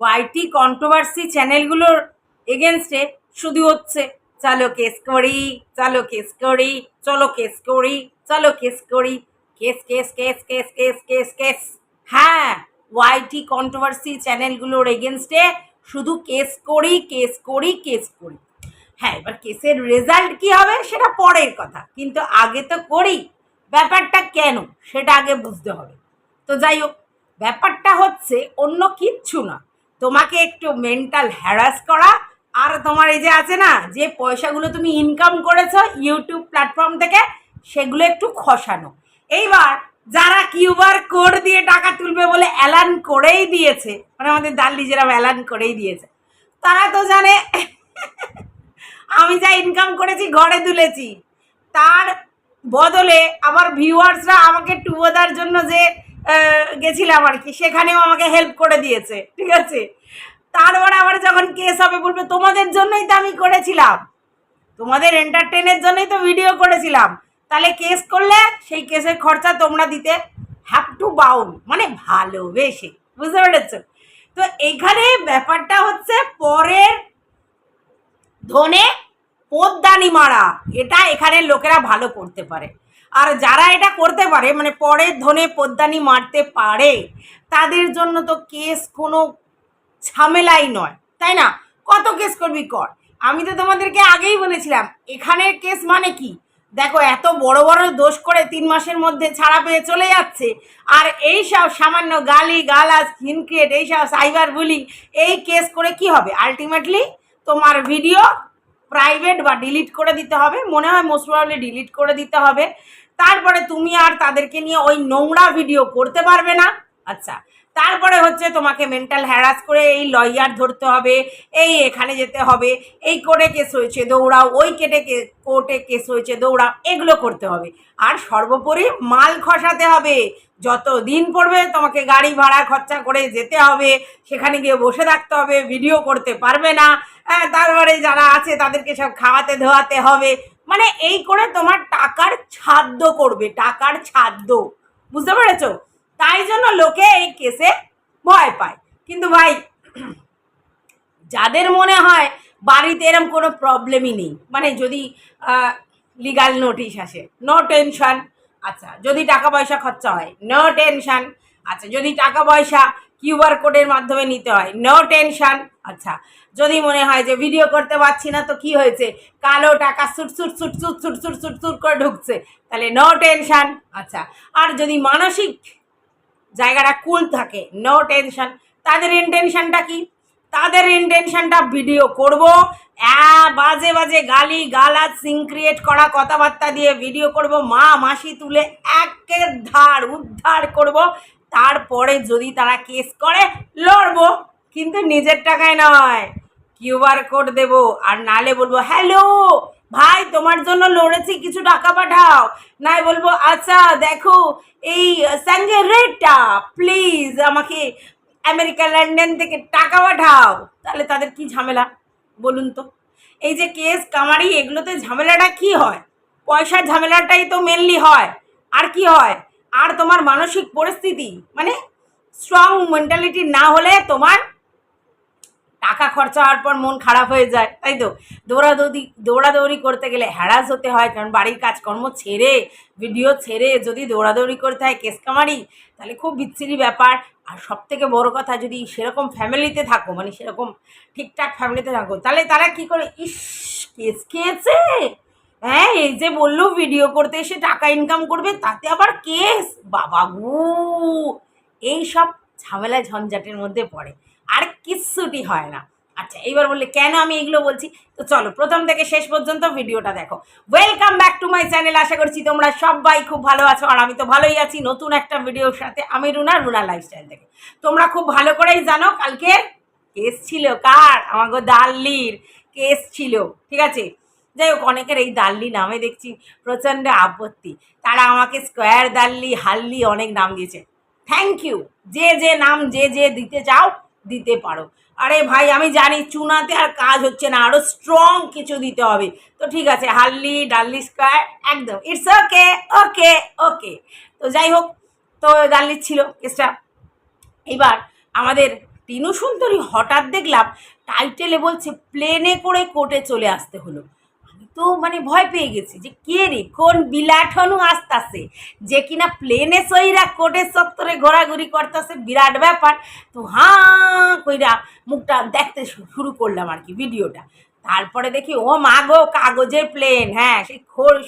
ওয়াইটি controversy চ্যানেলগুলোর এগেনস্টে শুধু হচ্ছে, চলো কেস করি, চলো কেস করি, চলো কেস করি, চলো কেস করি case case case case case case case হ্যাঁ ওয়াইটি কন্ট্রোভার্সি চ্যানেলগুলোর এগেনস্টে শুধু কেস করি কেস করি কেস করি। হ্যাঁ এবার কেসের রেজাল্ট কি হবে সেটা পরের কথা, কিন্তু আগে তো করি। ব্যাপারটা কেন, সেটা আগে বুঝতে হবে। তো যাই হোক, ব্যাপারটা হচ্ছে অন্য কিচ্ছু না। তোমাকে একটু মেন্টাল হ্যারাস করা। আর তোমার এই যে আছে না, যে পয়সাগুলো তুমি ইনকাম করেছ ইউটিউব প্ল্যাটফর্ম থেকে, সেগুলো একটু খসানো। এইবার যারা কিউবার কোড দিয়ে টাকা তুলবে বলে অ্যালান করেই দিয়েছে মানে আমাদের দাল্লি যেরকম অ্যালান করেই দিয়েছে। তারা তো জানে, আমি যা ইনকাম করেছি ঘরে তুলেছি। তার বদলে আমার ভিউয়ার্সরা আমাকে টুবোদার জন্য যে গেছিলাম আর কি। সেখানেও আমাকে হেল্প করে দিয়েছে, ঠিক আছে? তারপরে আবার যখন কেস হবে, বলবে, তোমাদের জন্যই তো আমি করেছিলাম। তোমাদের এন্টারটেনের জন্যই তো ভিডিও করেছিলাম। তাহলে কেস করলে সেই কেসের খরচা তোমরা দিতে হ্যাভ টু বাউন মানে ভালোবেসে। বুঝতে পেরেছ? তো এখানে ব্যাপারটা হচ্ছে পরের ধনে পোদ্দানি মারা। এটা এখানে লোকেরা ভালো করতে পারে। আর যারা এটা করতে পারে মানে পরের ধনে পদ্মানি মারতে পারে, তাদের জন্য তো কেস কোনো ঝামেলাই নয়, তাই না? কত কেস করবি কর। আমি তো তোমাদেরকে আগেই বলেছিলাম, এখানের কেস মানে কি? দেখো, এত বড় বড় দোষ করে তিন মাসের মধ্যে ছাড়া পেয়ে চলে যাচ্ছে, আর এই সব সামান্য গালি, গালাজ হিনক্রিয়েট এইসব সাইবার বুলিং, এই কেস করে কি হবে? আলটিমেটলি তোমার ভিডিও প্রাইভেট বা ডিলিট করে দিতে হবে, মনে হয় মোস্ট প্রবাবলি ডিলিট করে দিতে হবে। তারপরে তুমি আর তাদেরকে নিয়ে ওই নোংরা ভিডিও করতে পারবে না। আচ্ছা তারপরে হচ্ছে তোমাকে মেন্টাল হ্যারাস করে এই লয়ার ধরতে হবে, এই এখানে যেতে হবে, এই কোর্টে কেস হয়েছে, দৌড়াও, ওই কেটে কোর্টে কেস হয়েছে, দৌড়াও, এগুলো করতে হবে। আর সর্বোপরি মাল খসাতে হবে। যত দিন পড়বে তোমাকে গাড়ি ভাড়া খরচা করে যেতে হবে, সেখানে গিয়ে বসে থাকতে হবে ভিডিও করতে পারবে না। হ্যাঁ তারপরে যারা আছে তাদেরকে সব খাওয়াতে ধোয়াতে হবে। মানে এই করে তোমার টাকার ছাদ্য করবে, টাকার ছাদ্য। বুঝতে পেরেছ? তাই জন্য লোকে এই কেসে ভয় পায়। কিন্তু ভাই, যাদের মনে হয় বাড়িতে এরম কোনো প্রবলেমই নেই মানে যদি লিগাল নোটিশ আসে নো টেনশন আচ্ছা যদি টাকা পয়সা খরচা হয় নো টেনশন আচ্ছা যদি টাকা পয়সা কিউআর কোডের মাধ্যমে নিতে হয়। নো টেনশন আচ্ছা যদি মনে হয় যে ভিডিও করতে পারছি না, তো কি হয়েছে? কালো টাকা সুট সুট সুট সুট সুট সুট সুট সুট করে ঢুকছে। তাহলে নো টেনশন আচ্ছা আর যদি মানসিক জায়গাটা কুল থাকে নো টেনশন তাদের ইন্টেনশনটা কি? তাদের ইন্টেনশনটা ভিডিও করব। বাজে বাজে গালি গালাজ সিং ক্রিয়েট করা কথাবার্তা দিয়ে ভিডিও করব। মা, মাসি তুলে একের ধার, উদ্ধার করব। তারপরে যদি তারা কেস করে, লড়বো। কিন্তু নিজের টাকায় নয়। কিউআর কোড দেব। আর নালে বলব হ্যালো ভাই, তোমার জন্য লড়েছি, কিছু টাকা পাঠাও। নাই বলব আচ্ছা দেখো, এই সঙ্গে রেটটা প্লিজ আমাকে আমেরিকা লন্ডন থেকে টাকা পাঠাও। তাহলে তাদের কি ঝামেলা? বলুন তো। এই যে কেস কামারি, এগুলোতে ঝামেলাটা কি হয়? পয়সার ঝামেলাটাই তো মেনলি হয়। আর কি হয়? আর তোমার মানসিক পরিস্থিতি মানে স্ট্রং মেন্টালিটি না হলে তোমার টাকা খরচা হওয়ার পর মন খারাপ হয়ে যায়, তাই তো? দৌড়াদৌড়ি দৌড়াদৌড়ি করতে গেলে হ্যারাস হতে হয়, কারণ বাড়ির কাজকর্ম ছেড়ে ভিডিও ছেড়ে যদি দৌড়াদৌড়ি করতে হয় কেস কামারি, তাহলে খুব বিচ্ছিরি ব্যাপার। আর সব থেকে বড় কথা, যদি সেরকম ফ্যামিলিতে থাকো মানে সেরকম ঠিকঠাক ফ্যামিলিতে থাকো, তাহলে তারা কি করে, ইস, কেস খেয়েছে! হ্যাঁ এই যে বলল ভিডিও করতে এসে টাকা ইনকাম করবে, তাতে আবার কেস বাবা গু! এই সব ঝামেলা ঝঞ্ঝাটের মধ্যে পড়ে। আর কিচ্ছুটি হয় না। আচ্ছা এইবার বললে কেন আমি এগুলো বলছি? তো চলো, প্রথম থেকে শেষ পর্যন্ত ভিডিওটা দেখো। Welcome back to my channel আশা করছি তোমরা সবাই খুব ভালো আছো, আর আমি তো ভালোই আছি নতুন একটা ভিডিওর সাথে, আমি রুনা রুনা লাইফস্টাইল থেকে। তোমরা খুব ভালো করেই জানো কালকে কেস ছিল কার? আমাকে দাল্লির কেস ছিল, ঠিক আছে? যাই হোক, অনেকের এই দাল্লি নামে দেখছি প্রচণ্ড আপত্তি। তারা আমাকে স্কোয়ার দাল্লি হাল্লি অনেক নাম দিয়েছে। থ্যাংক ইউ যে যে নাম, যে যে দিতে চাও, দিতে পারো। আরে ভাই, আমি জানি চুনাতে আর কাজ হচ্ছে না আরও স্ট্রং কিছু দিতে হবে। তো ঠিক আছে, হাল্লি, ডাল্লি স্কোয়ার, একদম। ইটস ওকে ওকে ওকে তো যাই হোক, তো ডাল্লি ছিল কেসটা। এবার আমাদের টিনু সুন্দরী হঠাৎ দেখলাম টাইটেলে বলছে, প্লেনে করে কোর্টে চলে আসতে হলো। তো মানে ভয় পেয়ে গেছি যে কে রে? কোন বিলাঠনু আসতাছে? যে কিনা প্লেনে সইরা কোর্টের চত্বরে ঘোরাঘুরি করতেছে, বিরাট ব্যাপার। তো হাঁ কইরা মুখটা দেখতে শুরু করলাম আর কি ভিডিওটা। তারপরে দেখি, ও মা গো, কাগজের প্লেন হ্যাঁ সেই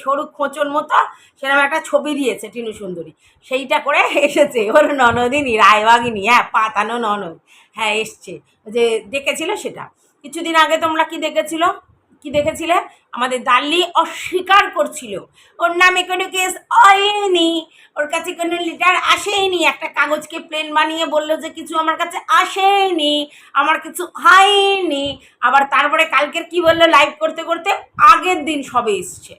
সরু খোঁচন মতো সেরকম একটা ছবি দিয়েছে টিনু সুন্দরী। সেইটা করে এসেছে ওর ননদিনী, রায়বাগিনী হ্যাঁ পাতানো ননদ। হ্যাঁ এসছে। যে দেখেছিল সেটা। কিছুদিন আগে তোমরা কি দেখেছিল? কি দেখেছিলে? আমাদের দাল্লি অস্বীকার করছিল। ওর নামে কোনো কেস হয়নি। ওর কাছে কোনো লিটার আসেনি। একটা কাগজকে প্লেন বানিয়ে বলল যে কিছু আমার কাছে আসেনি, আমার কিছু হয়নি। আবার তারপরে কালকের কি বলল? লাইভ করতে করতে আগের দিন সবে এসছে।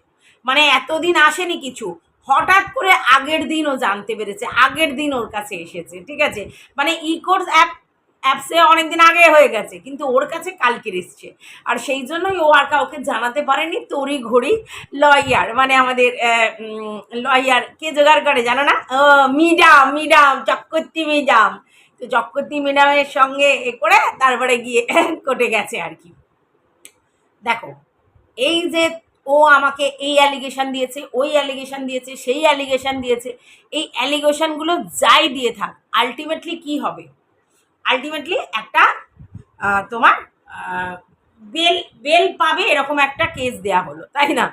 মানে এতদিন আসেনি কিছু। হঠাৎ করে আগের দিন ও জানতে পেরেছে। আগের দিন ওর কাছে এসেছে। ঠিক আছে? মানে ই কোর্স অ্যাপ অ্যাপসে অনেকদিন আগে হয়ে গেছে, কিন্তু ওর কাছে কালকের এসছে। আর সেই জন্যই ও আর কাউকে জানাতে পারেনি তড়ি ঘড়ি লয়ার মানে আমাদের লয়ার কে জোগাড় করে জানো না? মিডাম মিডাম, চক্রবর্তী মিডাম। তো চক্রবর্তী মিডামের সঙ্গে এ করে তারপরে গিয়ে কোর্টে গেছে আর কি। দেখো, এই যে ও আমাকে এই অ্যালিগেশন দিয়েছে, ওই অ্যালিগেশন দিয়েছে, সেই অ্যালিগেশন দিয়েছে, এই অ্যালিগেশনগুলো যাই দিয়ে থাক আলটিমেটলি কি হবে? আলটিমেটলি একটা তোমার বেল বেল পাবে এরকম একটা কেস দেয়া হলো, তাই না?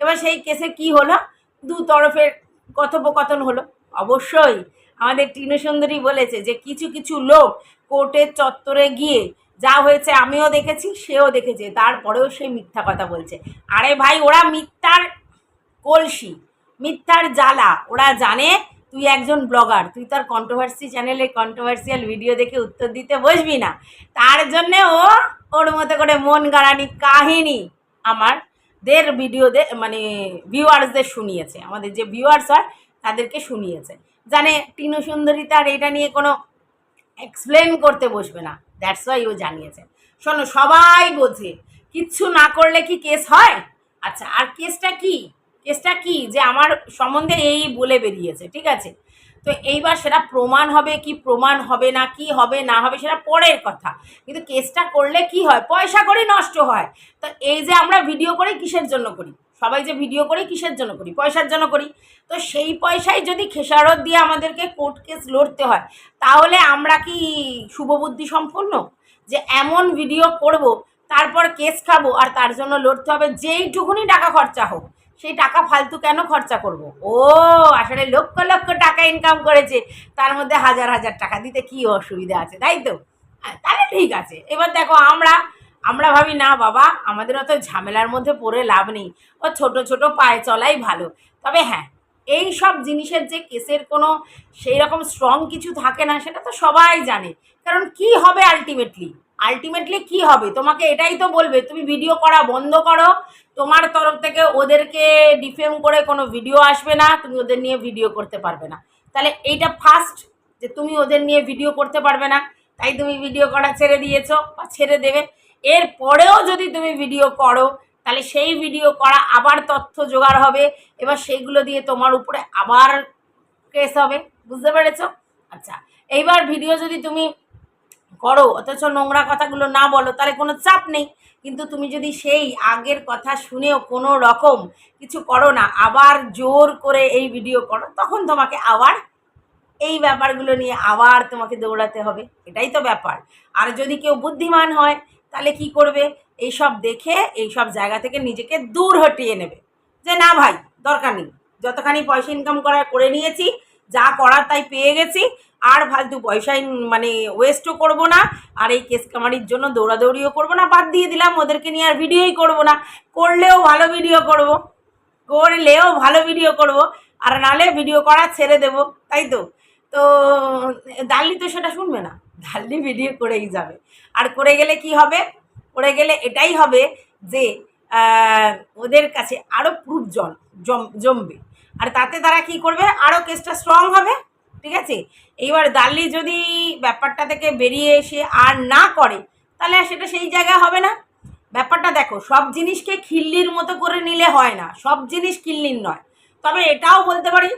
এবার সেই কেসে কি হলো? দু তরফের কথোপকথন হলো। অবশ্যই আমাদের সুন্দরী বলেছে যে কিছু কিছু লোক কোর্টের চত্বরে গিয়ে যা হয়েছে আমিও দেখেছি, সেও দেখেছে, তারপরেও সে মিথ্যা কথা বলছে। আরে ভাই, ওরা মিথ্যার কলসি, মিথ্যার জ্বালা, ওরা জানে তুই একজন ব্লগার, তুই তার কন্ট্রোভার্সি চ্যানেলে কন্ট্রোভার্সিয়াল ভিডিও দেখে উত্তর দিতে বসবি না। তার জন্যে ও ওর মতো করে মন গাড়ানি কাহিনী আমার দের ভিডিও দে মানে ভিউয়ার্সদের শুনিয়েছে। আমাদের যে ভিউয়ার্স হয়, তাদেরকে শুনিয়েছে। জানে টিনু সুন্দরী তার এটা নিয়ে কোনো এক্সপ্লেন করতে বসবে না। দ্যাটস ওয়াই ও জানিয়েছে। শোনো, সবাই বোঝে। কিচ্ছু না করলে কি কেস হয়? আচ্ছা আর কেসটা কি? কেসটা কি? যে আমার সম্বন্ধে এই বলে বেরিয়েছে, ঠিক আছে? তো এইবার সেটা প্রমাণ হবে কি প্রমাণ হবে না, কি হবে না হবে সেটা পরের কথা। কিন্তু কেসটা করলে কি হয়? পয়সা করে নষ্ট হয়। তো এই যে আমরা ভিডিও করি, কিসের জন্য করি? সবাই যে ভিডিও করি, কিসের জন্য করি? পয়সার জন্য করি। তো সেই পয়সায় যদি খেসারত দিয়ে আমাদেরকে কোর্ট কেস লড়তে হয়, তাহলে আমরা কি শুভবুদ্ধি সম্পন্ন? যে এমন ভিডিও করব, তারপর কেস খাব, আর তার জন্য লড়তে হবে, যেইটুকুনি টাকা খরচা হোক। সেই টাকা ফালতু কেন খরচা করব? ও, আসলে লক্ষ লক্ষ টাকা ইনকাম করেছে। তার মধ্যে হাজার হাজার টাকা দিতে কি অসুবিধা আছে, তাই তো? তাহলে ঠিক আছে। এবার দেখো, আমরা আমরা ভাবি, না বাবা, আমাদের অত ঝামেলার মধ্যে পড়ে লাভ নেই। ও ছোট ছোট পায়ে চলাই ভালো। তবে হ্যাঁ এই সব জিনিসের যে কেসের কোনো সেই রকম স্ট্রং কিছু থাকে না, সেটা তো সবাই জানে। কারণ কি হবে আলটিমেটলি আলটিমেটলি কি হবে? তোমাকে এটাই তো বলবে, তুমি ভিডিও করা বন্ধ করো তোমার তরফ থেকে ওদেরকে ডিফেম করে কোনো ভিডিও আসবে না, তুমি ওদের নিয়ে ভিডিও করতে পারবে না। তাহলে এইটা ফার্স্ট যে তুমি ওদের নিয়ে ভিডিও করতে পারবে না, তাই তুমি ভিডিও করা ছেড়ে দিয়েছ বা ছেড়ে দেবে। এর পরেও যদি তুমি ভিডিও করো, তাহলে সেই ভিডিও করা আবার তথ্য জোগাড় হবে। এবার সেইগুলো দিয়ে তোমার উপরে আবার কেস হবে। বুঝতে পেরেছ? আচ্ছা এইবার ভিডিও যদি তুমি করো, অথচ নোংরা কথাগুলো না বলো, তাহলে কোনো চাপ নেই। কিন্তু তুমি যদি সেই আগের কথা শুনেও কোনো রকম কিছু করো না, আবার জোর করে এই ভিডিও করো, তখন তোমাকে আবার এই ব্যাপারগুলো নিয়ে আবার তোমাকে দৌড়াতে হবে। এটাই তো ব্যাপার। আর যদি কেউ বুদ্ধিমান হয়, তাহলে কি করবে? এইসব দেখে এই সব জায়গা থেকে নিজেকে দূর হটিয়ে নেবে। যে না ভাই, দরকার নেই। যতখানি পয়সা ইনকাম করা, করে নিয়েছি যা করার তাই পেয়ে গেছি। আর ফালতু পয়সা ইন- মানে ওয়েস্টও করব না। আর এই কেস কামারির জন্য দৌড়াদৌড়িও করব না। বাদ দিয়ে দিলাম, ওদেরকে নিয়ে আর ভিডিওই করব না। করলেও ভালো ভিডিও করব। করলেও ভালো ভিডিও করব। আর নালে ভিডিও করা ছেড়ে দেব, তাই তো? তো দাল্লি তো সেটা শুনবে না। দাল্লি ভিডিও করেই যাবে। আর করে গেলে কি হবে? করে গেলে এটাই হবে যে ওদের কাছে আরও প্রুফ জম- জমবে। আর তাতে তারা কি করবে? আরও কেসটা স্ট্রং হবে, ঠিক আছে? এইবার দাল্লি যদি ব্যাপারটা থেকে বেরিয়ে এসে আর না করে, তাহলে সেটা সেই জায়গায় হবে না। ব্যাপারটা দেখো, সব জিনিসকে খিল্লির মতো করে নিলে হয় না, সব জিনিস খিল্লির নয়। তবে এটাও বলতে পারি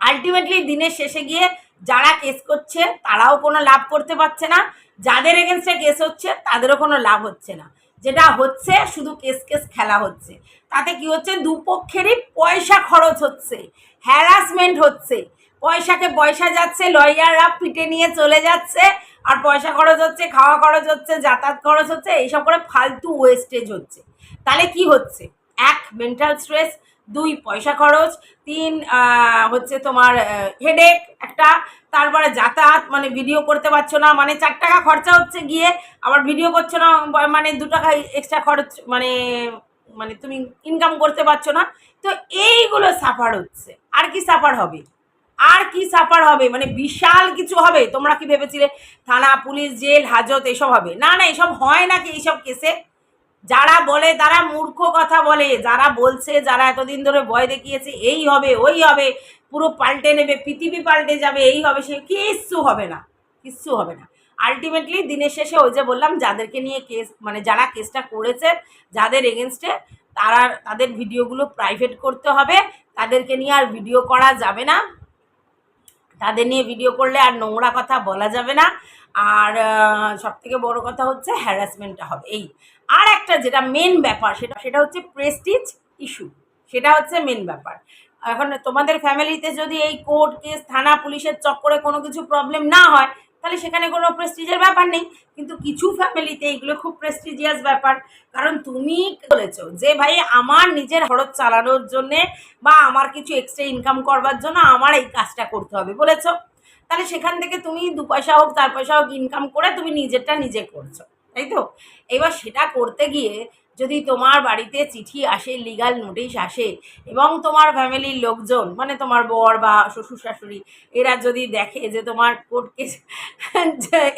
আলটিমেটলি দিনের শেষে গিয়ে যারা কেস করছে, তারাও কোনো লাভ করতে পারছে না। যাদের এগেনস্টে কেস হচ্ছে, তাদেরও কোনো লাভ হচ্ছে না। যেটা হচ্ছে শুধু কেস কেস খেলা হচ্ছে। তাতে কি হচ্ছে? দুপক্ষেরই পয়সা খরচ হচ্ছে হ্যারাসমেন্ট হচ্ছে। পয়সাকে পয়সা যাচ্ছে, লয়াররা পিটে নিয়ে চলে যাচ্ছে, আর পয়সা খরচ হচ্ছে, খাওয়া খরচ হচ্ছে, যাতায়াত খরচ হচ্ছে, এইসব করে ফালতু ওয়েস্টেজ হচ্ছে। তাহলে কি হচ্ছে? এক মেন্টাল স্ট্রেস দুই পয়সা খরচ, তিন হচ্ছে তোমার হেডেক একটা, তারপরে যাতায়াত মানে ভিডিও করতে পারছ না মানে চার টাকা খরচা হচ্ছে গিয়ে, আবার ভিডিও করছ না মানে দু টাকা এক্সট্রা খরচ মানে মানে তুমি ইনকাম করতে পারছ না, তো এইগুলো সাফার হচ্ছে। আর কি সাফার হবে? আর কি সাফার হবে? মানে বিশাল কিছু হবে? তোমরা কি ভেবেছিলে, থানা, পুলিশ, জেল, হাজত, এসব হবে? না না, এসব হয় নাকি এইসব কেসে যারা বলে তারা মূর্খ কথা বলে, যারা বলছে, যারা এতদিন ধরে ভয় দেখিয়েছে, এই হবে, ওই হবে, পুরো পাল্টে নেবে, পৃথিবী পাল্টে যাবে, এই হবে, সে কিচ্ছু হবে না, কিচ্ছু হবে না। আলটিমেটলি দিনের শেষে ওই যে বললাম, যাদেরকে নিয়ে কেস মানে যারা কেসটা করেছে, যাদের এগেনস্টে তারা, তাদের ভিডিওগুলো প্রাইভেট করতে হবে, তাদেরকে নিয়ে আর ভিডিও করা যাবে না। তাদের নিয়ে ভিডিও করলে আর নোংরা কথা বলা যাবে না। আর সব থেকে বড় কথা হচ্ছে হ্যারাসমেন্টটা হবে। এই, আর একটা যেটা মেন ব্যাপার, সেটা সেটা হচ্ছে প্রেস্টিজ ইস্যু সেটা হচ্ছে মেন ব্যাপার। এখন তোমাদের ফ্যামিলিতে যদি এই কোর্ট কেস থানা, পুলিশের চক্করে কোনো কিছু প্রবলেম না হয় তাহলে সেখানে কোনো প্রেস্টিজের ব্যাপার নেই। কিন্তু কিছু ফ্যামিলিতে এগুলো খুব প্রেস্টিজিয়াস ব্যাপার। কারণ তুমি বলেছ যে, ভাই, আমার নিজের খরচ চালানোর জন্যে বা আমার কিছু এক্সট্রা ইনকাম করবার জন্য আমার এই কাজটা করতে হবে। বলেছ? তাহলে সেখান থেকে তুমি দু পয়সা হোক, চার পয়সা হোক ইনকাম করে তুমি নিজেরটা নিজে করছ। তাই তো? এবার সেটা করতে গিয়ে যদি তোমার বাড়িতে চিঠি আসে লিগাল নোটিশ আসে এবং তোমার ফ্যামিলির লোকজন মানে তোমার বর বা শ্বশুর শাশুড়ি, এরা যদি দেখে যে তোমার কোর্ট কেস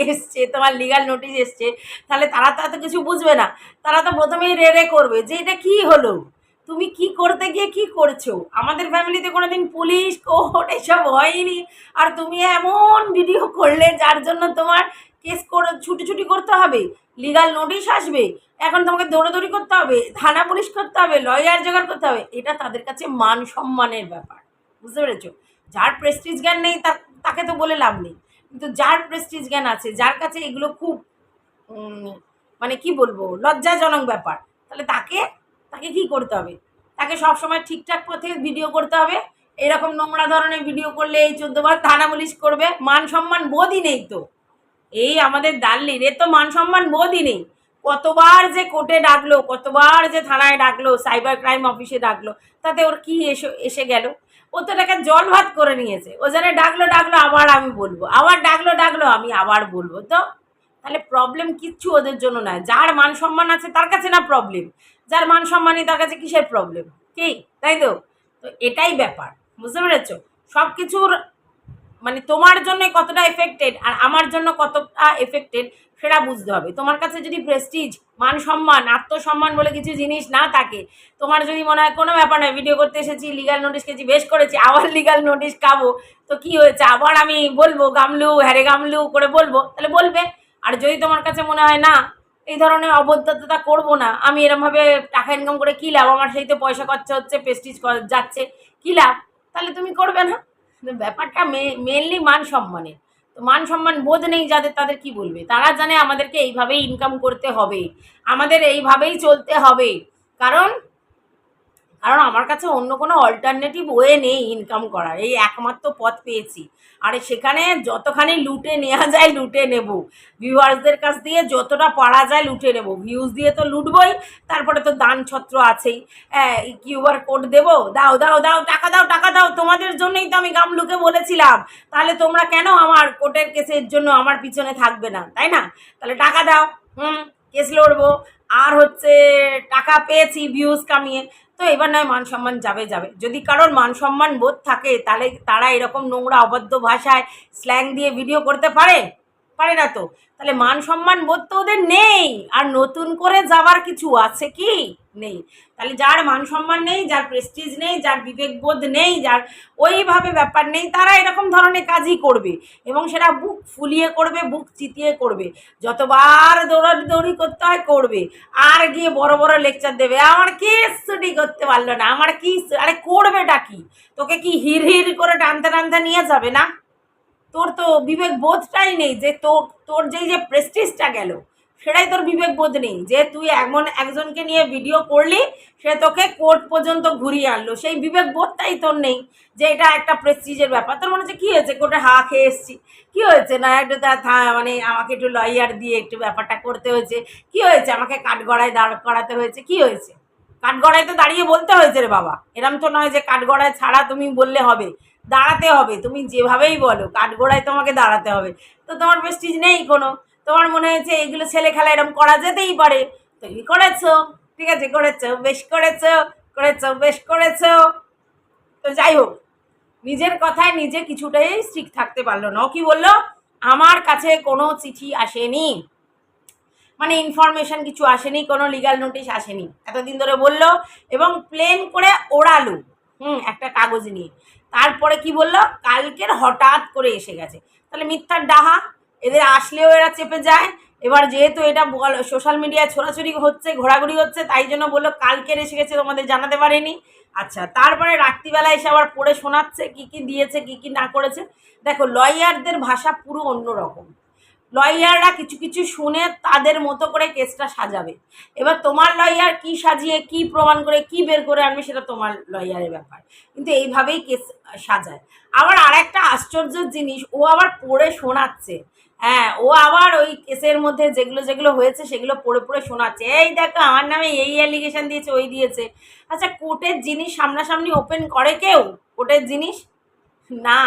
এসছে, তোমার লিগাল নোটিশ এসছে, তাহলে তারা তো এত কিছু বুঝবে না। তারা তো প্রথমেই রে রে করবে যে এটা কী হলো? তুমি কি করতে গিয়ে কি করছ? আমাদের ফ্যামিলিতে কোনোদিন পুলিশ কোর্ট এসব হয়নি। আর তুমি এমন ভিডিও করলে যার জন্য তোমার কেস করে ছুটি করতে হবে লিগাল নোটিশ আসবে, এখন তোমাকে দৌড়াদৌড়ি করতে হবে, থানা পুলিশ করতে হবে লয়ার জোগাড় করতে হবে, এটা তাদের কাছে মান সম্মানের ব্যাপার, বুঝতে পেরেছ? যার প্রেস্টিজ জ্ঞান নেই তাকে তো বলে লাভ নেই, কিন্তু যার প্রেস্টিজ জ্ঞান আছে, যার কাছে এগুলো খুব মানে কি বলব, লজ্জাজনক ব্যাপার, তাহলে তাকে তাকে কি করতে হবে? তাকে সবসময় ঠিকঠাক পথে ভিডিও করতে হবে, এরকম নোংরা ধরনের ভিডিও করলে এই চোদ্দবার থানা পুলিশ করবে, মান সম্মান বোধই নেই তো। এই আমাদের দাল্লির এ তো মান সম্মান বোধই নেই। কতবার যে কোর্টে ডাকলো, কতবার যে থানায় ডাকলো, সাইবার ক্রাইম অফিসে ডাকলো, তাতে ওর কি এসে এসে গেল? ও তো এটাকে জল ভাত করে নিয়েছে। ও জানে ডাকলো ডাকলো, আবার আমি বলব। আবার ডাকলো ডাকলো, আমি আবার বলব। তো তাহলে প্রবলেম কিচ্ছু ওদের জন্য নয়। যার মান সম্মান আছে, তার কাছে না প্রবলেম যার মান সম্মান নেই তার কাছে কিসের প্রবলেম কি? তাই তো? তো এটাই ব্যাপার। বুঝতে পেরেছ? সব কিছুর মানে তোমার জন্য কতটা এফেক্টেড আর আমার জন্য কতটা এফেক্টেড সেটা বুঝতে হবে। তোমার কাছে যদি প্রেস্টিজ মান সম্মান আত্মসম্মান বলে কিছু জিনিস না থাকে, তোমার যদি মনে হয় কোনো ব্যাপার নয় ভিডিও করতে এসেছি লিগাল নোটিশ খেয়েছি, বেশ করেছি, আবার লিগাল নোটিশ খাব, তো কি হয়েছে? আবার আমি বলব, গামলু, হ্যারে গামলু করে বলব, তাহলে বলবে। আর যদি তোমার কাছে মনে হয় না, এই ধরনের অবদ্ধতা করব না, আমি এরমভাবে টাকা ইনকাম করে কী লাভ? আমার সেই তো পয়সা খরচা হচ্ছে প্রেস্টিজ যাচ্ছে, কী লাভ? তাহলে তুমি করবে না। ব্যাপারটা মেনলি মান সম্মানের। তো মান সম্মান বোধ নেই যাদের, তাদের কি বলবে? তারা জানে আমাদেরকে এইভাবেই ইনকাম করতে হবে। আমাদের এইভাবেই চলতে হবে। কারণ কারণ আমার কাছে অন্য কোনো অল্টারনেটিভ ওয়ে নেই ইনকাম করার। এই একমাত্র পথ পেয়েছি। আর সেখানে যতখানি লুটে নেওয়া যায় লুটে নেব। ভিউয়ার্সদের কাছ দিয়ে যতটা পারা যায় লুটে নেব। ভিউজ দিয়ে তো লুটবই, তারপরে তো দান ছত্র আছেই কিউআর কোড দেবো? দাও দাও দাও, টাকা দাও টাকা দাও, তোমাদের জন্যই তো আমি গামলুকে বলেছিলাম। তাহলে তোমরা কেন আমার কোর্টের কেসের জন্য আমার পিছনে থাকবে না? তাই না? তাহলে টাকা দাও। হুম কেস লড়বো। আর হচ্ছে টাকা পেয়েছি ভিউজ কামিয়ে। তো এবার নয়, মান সম্মান যাবে যাবে। যদি কারোর মান সম্মান বোধ থাকে, তাহলে তারা এরকম নোংরা অবাধ্য ভাষায় স্ল্যাং দিয়ে ভিডিও করতে পারে? পারে না তো। তাহলে মান সম্মান বোধ তো ওদের নেই। আর নতুন করে যাওয়ার কিছু আছে কি? নেই। তাহলে যার মান সম্মান নেই, যার প্রেস্টিজ নেই, যার বিবেকবোধ নেই, যার ওইভাবে ব্যাপার নেই, তারা এরকম ধরনের কাজই করবে। এবং সেটা বুক ফুলিয়ে করবে, বুক চিতিয়ে করবে। যতবার দৌড়াদৌড়ি দৌড়ি করতে হয়, করবে। আর গিয়ে বড় বড় লেকচার দেবে। আমার কি স্টাডি করতে পারল না। আমার কি আরে করবেটা কি? তোকে কি হির হির করে টানতে টানতে নিয়ে যাবে না? তোর তো বিবেক বোধটাই নেই যে তোর তোর যেই যে প্রেস্টিজটা গেল, সেটাই তোর বিবেক বোধ নেই যে তুই এমন একজনকে নিয়ে ভিডিও করলি, সে তোকে কোর্ট পর্যন্ত ঘুরিয়ে আনলো। সেই বিবেক বোধটাই তোর নেই যে এটা একটা প্রেস্টিজের ব্যাপার। তোর মনে হচ্ছে কী হয়েছে? কোর্টে হা খেয়ে এসছি। কী হয়েছে? না, একটু তা মানে আমাকে একটু লয়ার দিয়ে একটু ব্যাপারটা করতে হয়েছে। কী হয়েছে? আমাকে কাঠগড়ায় দাঁড় করাতে হয়েছে। কী হয়েছে? কাঠগড়ায় তো দাঁড়িয়ে বলতে হয়েছে রে বাবা। এরম তো নয় যে কাঠগড়ায় ছাড়া তুমি বললে হবে। দাঁড়াতে হবে, তুমি যেভাবেই বলো, কাঠগোড়ায় তোমাকে দাঁড়াতে হবে। তো তোমার প্রেস্টিজ নেই কোনো, তোমার মনে হয়েছে এগুলো ছেলে খেলা এরকম করা যেতেই পারে। তুমি করেছ, ঠিক আছে, করেছ, বেশ করেছ করেছ, বেশ করেছ। তো যাই হোক, নিজের কথায় নিজে কিছুটাই স্ট্রিক থাকতে পারল না। কি বলল? আমার কাছে কোনো চিঠি আসেনি। মানে ইনফরমেশন কিছু আসেনি, কোনো লিগাল নোটিশ আসেনি। এতদিন ধরে বলল এবং প্লেন করে ওড়ালো। হুম, একটা কাগজ নিয়ে। তারপরে কি বলল? কালকের হঠাৎ করে এসে গেছে। তাহলে মিথ্যার ডাহা, এদের আসলেও এরা চেপে যায়। এবার যেহেতু এটা সোশ্যাল মিডিয়ায় ছোড়াছড়ি হচ্ছে, ঘোরাঘুরি হচ্ছে, তাই জন্য বলল কালকের এসে গেছে, তোমাদের জানাতে পারেনি। আচ্ছা তারপরে রাত্রিবেলা এসে আবার পড়ে শোনাচ্ছে, কি কি দিয়েছে, কি কি না করেছে। দেখো লয়ারদের ভাষা পুরো অন্যরকম। লয়াররা কিছু কিছু শুনে তাদের মতো করে কেসটা সাজাবে। এবার তোমার লয়ার কি সাজিয়ে, কি প্রমাণ করে, কি বের করে আনবে সেটা তোমার লয়ারের ব্যাপার। কিন্তু এইভাবেই কেস সাজায়। আবার আর একটা আশ্চর্যের জিনিস, ও আবার পড়ে শোনাচ্ছে। হ্যাঁ ও আবার ওই কেসের মধ্যে যেগুলো যেগুলো হয়েছে সেগুলো পড়ে পড়ে শোনাচ্ছে। এই দেখো, আমার নামে এই অ্যালিগেশন দিয়েছে, ওই দিয়েছে। আচ্ছা কোর্টের জিনিস সামনাসামনি ওপেন করে কেউ? কোর্টের জিনিস? না,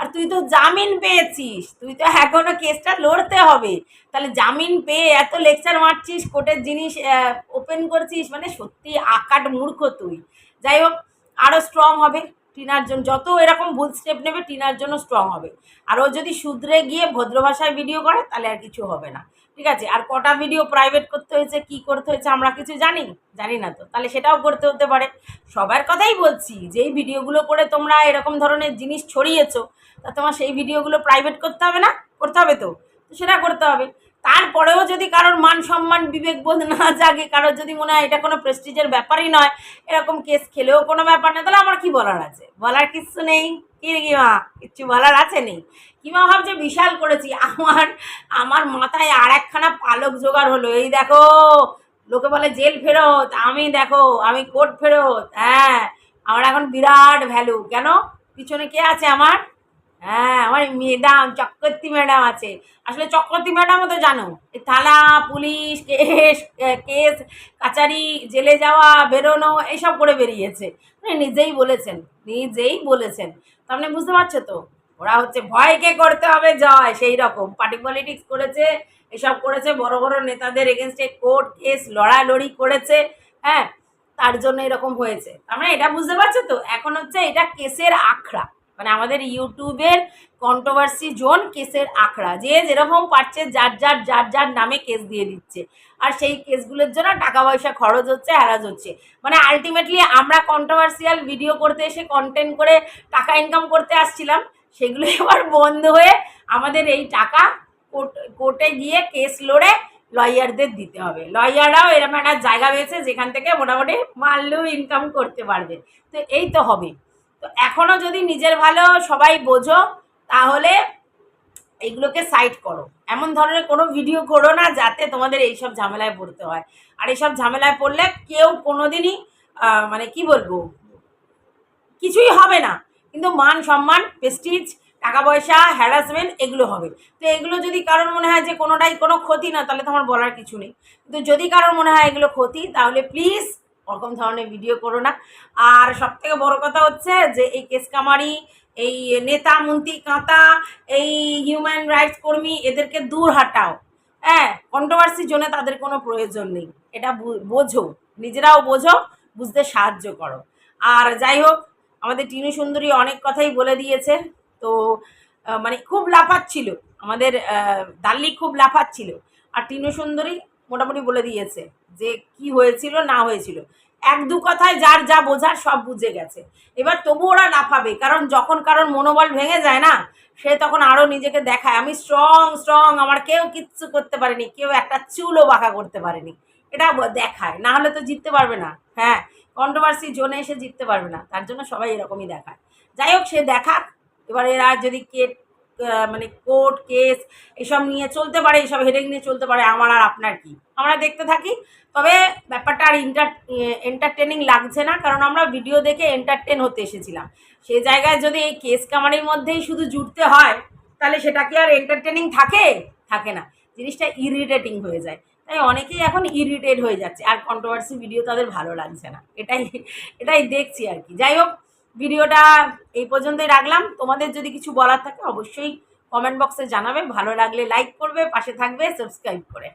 আর তুই তো জামিন পেয়েছিস, তুই তো এখনও কেসটা লড়তে হবে। তাহলে জামিন পেয়ে এত লেকচার মারছিস, কোর্টের জিনিস ওপেন করছিস মানে সত্যি আকাট মূর্খ তুই। যাই হোক আরও স্ট্রং হবে টিনার জন্য, যত এরকম ভুল স্টেপ নেবে, টিনার জন্য স্ট্রং হবে। আর ও যদি শুধরে গিয়ে ভদ্র ভাষায় ভিডিও করে, তাহলে আর কিছু হবে না। ঠিক আছে? আর কটা ভিডিও প্রাইভেট করতে হয়েছে, কি করতে হয়েছে আমরা কিছু জানি? জানি না তো। তাহলে সেটাও করতে হতে পারে। সবার কথাই বলছি, যেই ভিডিওগুলো করে তোমরা এরকম ধরনের জিনিস ছড়িয়েছো, তা তোমার সেই ভিডিওগুলো প্রাইভেট করতে হবে না? করতে হবে তো? সেটা করতে হবে। তারপরেও যদি কারোর মান সম্মান বিবেক বোধ না জাগে, কারোর যদি মনে হয় এটা কোনো প্রেস্টিজের ব্যাপারই নয়, এরকম কেস খেলেও কোনো ব্যাপার না, তাহলে আমার কি বলার আছে? বলার কিচ্ছু নেই। কি রে কিমা? কিচ্ছু বলার আছে নেই। কিমা ভাবছে, বিশাল করেছি। আমার আমার মাথায় আর একখানা পালক জোগাড় হলো। এই দেখো, লোকে বলে জেল ফেরত, আমি দেখো, আমি কোর্ট ফেরত হ্যাঁ। আমার এখন বিরাট ভ্যালু। কেন? পিছনে কে আছে আমার? হ্যাঁ আমার ম্যাডাম চক্রবর্তী ম্যাডাম আছে। আসলে চক্রবর্তী ম্যাডামও তো জানো থানা, পুলিশ, কেস কেস, কাচারি, জেলে যাওয়া, বেরোনো, এইসব করে বেরিয়েছে। মানে নিজেই বলেছেন নিজেই বলেছেন। মানে বুঝতে পারছ তো? ওরা হচ্ছে ভয়কে করতে হবে, জয়, সেই রকম। পার্টি পলিটিক্স করেছে, এসব করেছে, বড় বড় নেতাদের এগেনস্টে কোর্ট কেস লড়ালড়ি করেছে হ্যাঁ? তার জন্য এরকম হয়েছে। তার মানে এটা বুঝতে পারছ তো? এখন হচ্ছে এটা কেসের আখড়া। মানে আমাদের ইউটিউবের কন্ট্রোভার্সি জোন কেসের আখড়া। যে যেরকম পারছে যার যার যার যার নামে কেস দিয়ে দিচ্ছে। আর সেই কেসগুলোর জন্য টাকা পয়সা খরচ হচ্ছে হ্যারাজ হচ্ছে। মানে আলটিমেটলি আমরা কন্ট্রোভার্সিয়াল ভিডিও করতে এসে কন্টেন্ট করে টাকা ইনকাম করতে আসছিলাম, সেগুলো এবার বন্ধ হয়ে আমাদের এই টাকা কোর্ট গিয়ে কেস লড়ে লয়ারদের দিতে হবে। লয়াররাও এরকম একটা জায়গা পেয়েছে, যেখান থেকে মোটামুটি মারলেও ইনকাম করতে পারবে। তো এই তো হবে। তো এখনও যদি নিজের ভালো সবাই বোঝো তাহলে এইগুলোকে সাইড করো। এমন ধরনের কোনো ভিডিও করো না যাতে তোমাদের এইসব ঝামেলায় পড়তে হয়। আর এইসব ঝামেলায় পড়লে কেউ কোনোদিনই আহ, মানে কি বলব? কিছুই হবে না। কিন্তু মান সম্মান প্রেস্টিজ টাকা পয়সা হ্যারাসমেন্ট এগুলো হবে। তো এগুলো যদি কারোর মনে হয় যে কোনোটাই কোনো ক্ষতি না তাহলে তোমার বলার কিছু নেই। কিন্তু যদি কারোর মনে হয় এগুলো ক্ষতি তাহলে প্লিজ ওরকম ধরনের ভিডিও করো না। আর সব থেকে বড় কথা হচ্ছে যে, এই কেস কামারি এই নেতা, মন্ত্রী, কাঁতা, এই হিউম্যান রাইটস কর্মী, এদেরকে দূর হাটাও। হ্যাঁ কন্ট্রোভার্সি জন্য তাদের কোনো প্রয়োজন নেই। এটা বোঝো। নিজেরাও বোঝো, বুঝতে সাহায্য করো। আর যাই হোক, আমাদের টিনু সুন্দরী অনেক কথাই বলে দিয়েছে। তো মানে খুব লাফাচ্ছিল। আমাদের দাল্লি খুব লাফাচ্ছিল। আর টিনু সুন্দরী মোটামুটি বলে দিয়েছে যে কি হয়েছিল, না হয়েছিল। এক দু কথায় যার যা বোঝার সব বুঝে গেছে। এবার তবু ওরা লাফাবে কারণ যখন কারোর মনোবল ভেঙে যায় না, সে তখন আরও নিজেকে দেখায়। আমি স্ট্রং স্ট্রং আমার কেউ কিচ্ছু করতে পারেনি, কেউ একটা চুলও বাঁকা করতে পারেনি। এটা দেখায়। না হলে তো জিততে পারবে না। হ্যাঁ কন্ট্রোভার্সি জোনে এসে জিততে পারবে না। তার জন্য সবাই এরকমই দেখায়। যাই হোক, সে দেখাক। এবার এরা যদি কে মানে কোর্ট কেস এসব নিয়ে চলতে পারে, এসব হেডেক নিয়ে চলতে পারে, আমার আর আপনার কি? আমরা দেখতে থাকি, তবে ব্যাপারটা আর ইন্টার এন্টারটেনিং লাগছে না, কারণ আমরা ভিডিও দেখে এন্টারটেন হতে এসেছিলাম। সেই জায়গায় যদি এই কেস কামারির মধ্যেই শুধু জুটতে হয়, তাহলে সেটা কি আর এন্টারটেনিং থাকে? থাকে না। জিনিসটা ইরিটেটিং হয়ে যায়। তাই অনেকেই এখন ইরিটেট হয়ে যাচ্ছে, আর কন্ট্রোভার্সি ভিডিও তাদের ভালো লাগছে না। এটাই এটাই দেখছি আর কি। যাই হোক ভিডিওটা এই পর্যন্তই রাখলাম। তোমাদের যদি কিছু বলার থাকে অবশ্যই কমেন্ট বক্সে জানাবে। ভালো লাগলে লাইক করবে, পাশে থাকবে সাবস্ক্রাইব করে।